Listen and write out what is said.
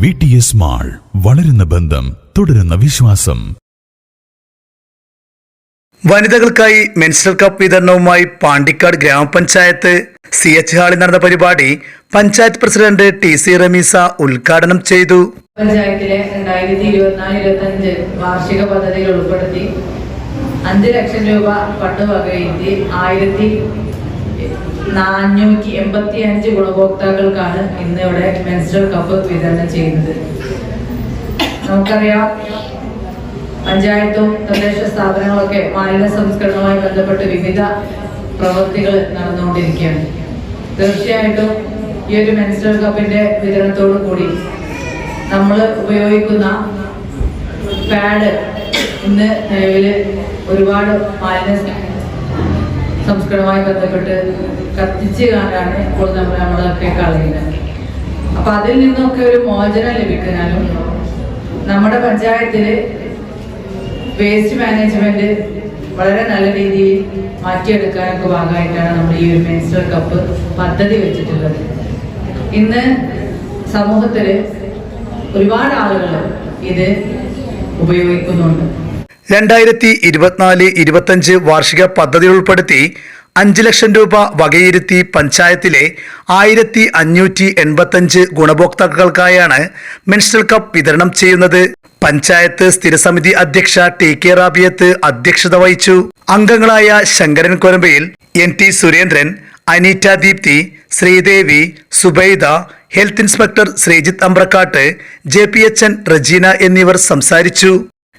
V T S mall വളരുന്ന ബന്ധം തുടരുന്ന വിശ്വാസം. വനിതകൾക്കായി മെൻസ്ട്രൽ കപ്പ് വിതരണവുമായി പാണ്ടിക്കാട് ഗ്രാമപഞ്ചായത്ത് സി എച്ച് ഹാളിൽ നടന്ന പരിപാടി panchayat president T C Rameesa ഉദ്ഘാടനം ചെയ്തു. പഞ്ചായത്തിലെ രണ്ടായിരത്തി ഇരുപത്തിനാല് ഇരുപത്തഞ്ച് വാർഷിക പദ്ധതിയിൽ ഉൾപ്പെടുത്തി അഞ്ച് ലക്ഷം രൂപ ഫണ്ട് വകയിരുത്തി ആയിരത്തി നാനൂറ്റി എൺപത്തി അഞ്ച് ഗുണഭോക്താക്കൾക്കാണ് ഇന്ന് ഇവിടെ മെൻസ്ട്രൽ കപ്പ് വിതരണം ചെയ്യുന്നത്. നമുക്കറിയാം പഞ്ചായത്തും തദ്ദേശ സ്ഥാപനങ്ങളൊക്കെ മാലിന്യ സംസ്കരണവുമായി ബന്ധപ്പെട്ട് വിവിധ പ്രവൃത്തികൾ നടന്നുകൊണ്ടിരിക്കുകയാണ്. തീർച്ചയായിട്ടും ഈ ഒരു മെൻസ്ട്രൽ കപ്പിന്റെ വിതരണത്തോടു കൂടി നമ്മൾ ഉപയോഗിക്കുന്ന പാഡ് ഇന്ന് നിലവിൽ ഒരുപാട് മാലിന്യ സംസ്കരണവുമായി ബന്ധപ്പെട്ട് കത്തിച്ച് കാണാനാണ് ഇപ്പോൾ നമ്മൾ നമ്മളൊക്കെ കളയുന്നത്. അപ്പൊ അതിൽ നിന്നൊക്കെ ഒരു മോചനം ലഭിക്കാനും നമ്മുടെ പഞ്ചായത്തിൽ വേസ്റ്റ് മാനേജ്മെന്റ് വളരെ നല്ല രീതിയിൽ മാറ്റിയെടുക്കാനൊക്കെ ഭാഗമായിട്ടാണ് നമ്മുടെ ഈ ഒരു മെൻസ്റ്റർ കപ്പ് പദ്ധതി വെച്ചിട്ടുള്ളത്. ഇന്ന് സമൂഹത്തിൽ ഒരുപാട് ആളുകൾ ഇത് ഉപയോഗിക്കുന്നുണ്ട്. രണ്ടായിരത്തി ഇരുപത്തിനാല് ഇരുപത്തഞ്ച് വാർഷിക പദ്ധതി ഉൾപ്പെടുത്തി അഞ്ച് ലക്ഷം രൂപ വകയിരുത്തി പഞ്ചായത്തിലെ ആയിരത്തി അഞ്ഞൂറ്റി എൺപത്തഞ്ച് ഗുണഭോക്താക്കൾക്കായാണ് മെൻസ്ട്രൽ കപ്പ് വിതരണം ചെയ്യുന്നത്. പഞ്ചായത്ത് സ്ഥിരസമിതി അധ്യക്ഷ ടി കെ റാബിയത്ത് അധ്യക്ഷത വഹിച്ചു. അംഗങ്ങളായ Sankaran Korambayil N T Surendran Aneeta Deepthi Sreedevi Subaida health inspector Sreejith Ambrakkat J P H N Rajeena എന്നിവർ സംസാരിച്ചു.